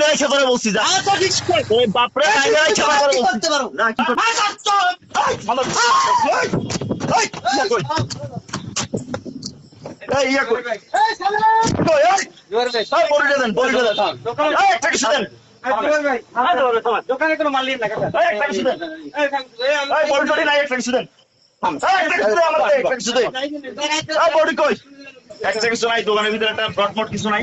লাইনে এসে করে বলছি যা আচ্ছা ওই বাপরে লাইনে এসে করে বলছি না কি করতে এই, মাদার এই, এই, কই? এই, কই? এই সামনে কই, এই, এই, বড়িটা দেন, বড়িটা দেন। এই, একটা কিছু দোকানে কোনো মাল নিন না কাকা এই, একটা কিছু দেন। এই, বড়ি টড়ি নাই, একটা কিছু দেন। এই, একটা কিছু দেন, আমার দে, একটা কিছু দে। এই, বড়ি কই? একটা কিছু নাই, দোকানের ভিতরে একটা ব্রটমট কিছু নাই।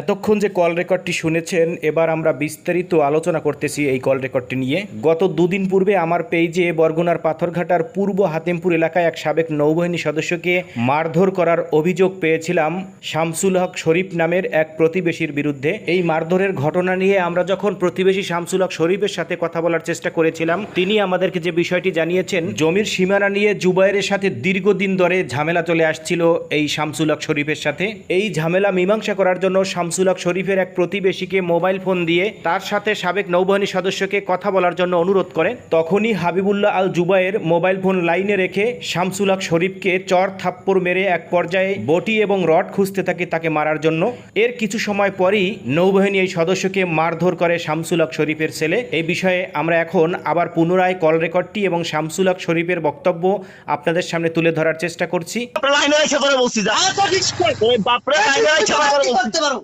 এতক্ষণ যে কল রেকর্ডটি শুনেছেন, এবার আমরা বিস্তারিত আলোচনা করতেছি এই কল রেকর্ডটি নিয়ে। গত দুদিন পূর্বে আমার পেজে বরগুনার পাথরঘাটার পূর্ব হাতিমপুর এলাকায় এক সাবেক নৌবাহিনী সদস্যকে মারধর করার অভিযোগ পেয়েছিলাম শামসুল হক শরীফ নামের এক প্রতিবেশীর বিরুদ্ধে। এই মারধরের ঘটনা নিয়ে আমরা যখন প্রতিবেশী শামসুল হক শরীফের সাথে কথা বলার চেষ্টা করেছিলাম, তিনি আমাদেরকে যে বিষয়টি জানিয়েছেন, জমির সীমানা নিয়ে জুবাইরের সাথে দীর্ঘদিন ধরে ঝামেলা চলে আসছিল এই শামসুল হক শরীফের সাথে। এই ঝামেলা মীমাংসা করার জন্য শামসুল হক শরীফের এক প্রতিবেশীকে মোবাইল ফোন দিয়ে তার সাথে সাবেক নৌবাহিনী সদস্যকে কথা বলার জন্য অনুরোধ করেন। তখনই হাবিবুল্লাহ আল জুবাইর মোবাইল ফোন লাইনে রেখে শামসুল হক শরীফকে চর থাপ্পড় মেরে এক পর্যায়ে বটি এবং রড খুঁজতে থাকে তাকে মারার জন্য। এর কিছু সময় পরই নৌবাহিনী এই সদস্যকে মারধর করে শামসুল হক শরীফের ছেলে। এই বিষয়ে আমরা এখন আবার পুনরায় কল রেকর্ডটি এবং শামসুল হক শরীফের বক্তব্য আপনাদের সামনে তুলে ধরার চেষ্টা করছি।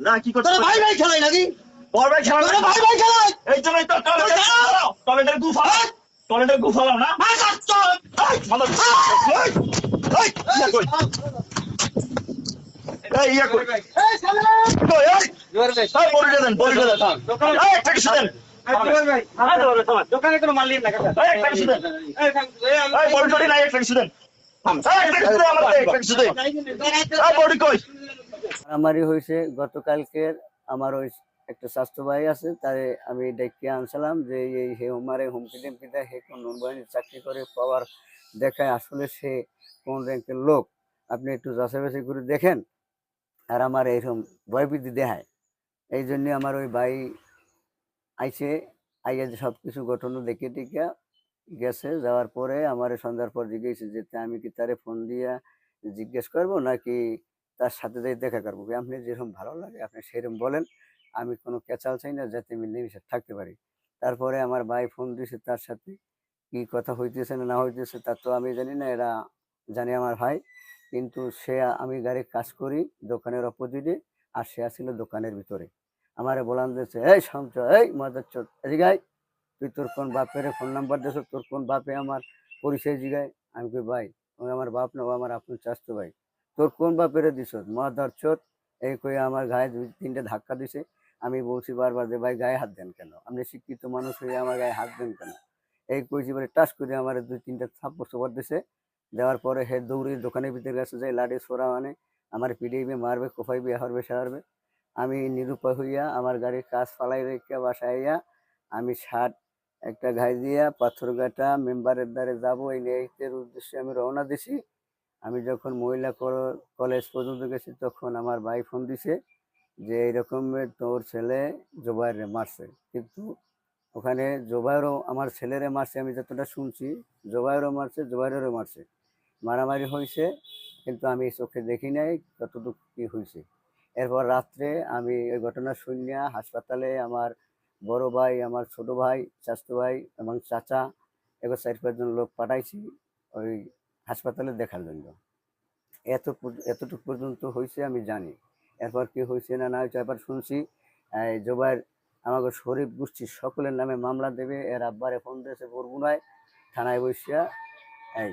না, কি তোরা ভাই ভাই খেলাই নাকি বড় ভাই খেলা না। ভাই ভাই খেলাই এই জন্যই তো টয়লেটে। টয়লেটের গু ফালাও। টয়লেটের গু ফালাও না? এই, মাদার- এই, এই, ইয়া কই? এই, ইয়া কই? এই সামনে কই, এই, এই, বড়িটা দেন, বড়িটা দেন। এই, একটা কিছু দেন। দোকানে কোনো মাল নিন না কাকা এই, একটা কিছু দেন। এই, বড়ি টড়ি নাই, একটা কিছু দেন। এই, একটা কিছু দেন, আমার একটা কিছু দে। এই, বড়ি কই? আমারই হয়েছে। গতকালকের আমার ওই একটা স্বাস্থ্য ভাই আছে, তারে আমি ডেকে আনছিলাম যে এই হে আমারে হুমকি টেমকি দেয় হে কোন নৌবাহিনীর চাকরি করে পাওয়ার দেখায়, আসলে সে কোন র্যাঙ্কের লোক। আপনি একটু যাচাই করে দেখেন আর আমার এইরকম ভয়ভীতি দেখায়। এই জন্য আমার ওই ভাই আইছে, আইয়া সব কিছু ঘটনা দেখে টিকা গেছে, যাওয়ার পরে আমার সন্ধ্যার পর জিজ্ঞেস যে, তা আমি কি তারে ফোন দিয়া জিজ্ঞেস করব নাকি তার সাথে যাই দেখা করব। আপনি যেরকম ভালো লাগে, আপনি সেরকম বলেন। আমি কোনো ক্যাচাল চাই না, যাতে আমি মিলেমিশে থাকতে পারি। তারপরে আমার ভাই ফোন দিয়েছে তার সাথে, কি কথা হইতেছে না না হইতেছে তা তো আমি জানি না, এরা জানি আমার ভাই। কিন্তু সে, আমি গাড়ি কাজ করি দোকানের অপোজিটে, আর সে আসছিল দোকানের ভিতরে। আমারে বলান দিয়েছে এই শান্ত, এই মজার চোট এদিকে তুই তোর কোন বাপের ফোন নাম্বার দিয়েছ তোর কোন বাপে আমার পরিচয় জিগায়? আমি কই, ভাই, ও আমার বাপ না, ও আমার আপনার চাস্তো ভাই। তোর কোন বাপেরে দিছ মাদার চোট এই কই আমার গায়ে দুই, তিনটে ধাক্কা দিছে? আমি বলছি বারবার যে, ভাই, গায়ে হাত দেন কেন? আপনি শিক্ষিত মানুষ হয়ে আমার গায়ে হাত দেন কেন? এই কইছি, বলে, টাস করে আমার দুই, তিনটে থাপ্পড় চোপড় দিছে। দেওয়ার পরে হে দৌড়ে দোকানের ভিতরে গেছে যাই লাড়ি সোরা মানে আমার পিডিবে মারবে কোফাইবে হারবে, সারবে। আমি নিরুপায় হইয়া আমার গাড়ির কাজ ফালাই রেখে বাসায় আইয়া আমি শার্ট, একটা ঘাই দিয়া, পাথর পাথরঘাটা মেম্বারের দ্বারে যাব, এই নেইতের উদ্দেশ্যে আমি রওনা দিছি। আমি যখন মহিলা কলেজ পর্যন্ত গেছি তখন আমার ভাই ফোন দিছে যে এইরকম তোর ছেলে জোবাইরে মারছে। কিন্তু ওখানে জোবাইরও আমার ছেলেরে মারছে, আমি যতটা শুনছি জোবাইরও মারছে জোবাইরেরও মারছে। মারামারি হয়েছে কিন্তু আমি চোখে দেখি নাই কতটুকু কি হয়েছে এরপর রাত্রে আমি ওই ঘটনা শুনিয়া হাসপাতালে আমার বড় ভাই, আমার ছোট ভাই চাচতো ভাই এবং চাচা এবার চার পাঁচজন লোক পাঠাইছি। ওই হাসপাতালে দেখার জন্য। এত এতটুকু পর্যন্ত হয়েছে আমি জানি। এরপর কি হয়েছে না না হয়েছে এবার শুনছি, এই জোবাইর আমাকে শরীফ গোষ্ঠীর সকলের নামে মামলা দেবে, এর আব্বারে ফোন দিয়েছে বরগুনায়, থানায় বসিয়া, এই